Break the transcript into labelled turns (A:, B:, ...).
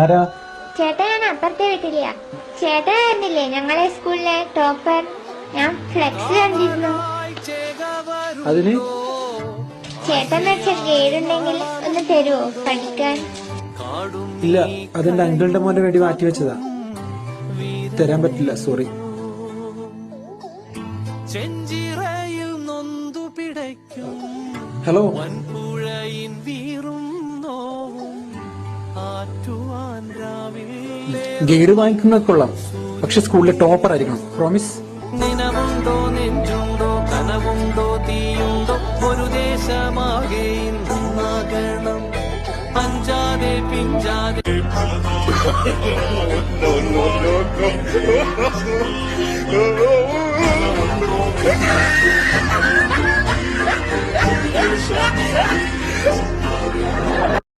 A: ആരാ?
B: ചേട്ടാ ഞാൻ അപ്പുറത്തെ വീട്ടിലെയാ ചേട്ടാ ആയിരുന്നില്ലേ ഞങ്ങളെ സ്കൂളിലെ ടോപ്പർ. ഞാൻ ഫ്ലെക്സ് കണ്ടിരുന്നു.
A: അതിന്?
B: ചേട്ടൻ വെച്ച ഗൈഡ് ഉണ്ടെങ്കിൽ ഒന്ന് തരുമോ പഠിക്കാൻ?
A: ഇല്ല അതെന്റെ അങ്കിളിന്റെ മോന്റെ വേണ്ടി മാറ്റി വെച്ചതാ. തരാൻ പറ്റില്ല സോറി
C: ചെഞ്ചിറയിൽ നൊന്തു പിടയ്ക്കും.
A: ഹലോ? ഗൈഡ് വാങ്ങിക്കുന്നത് കൊള്ളാം പക്ഷെ സ്കൂളിലെ ടോപ്പർ ആയിരിക്കണം പ്രോമിസ്
C: നിനവുണ്ടോ നെഞ്ചുണ്ടോ കനവുണ്ടോ തീയുണ്ടോ ഒരു ദേശമാകെ ഇന്നാകണം അഞ്ചാതെ പിഞ്ചാതെ
D: no, no, no.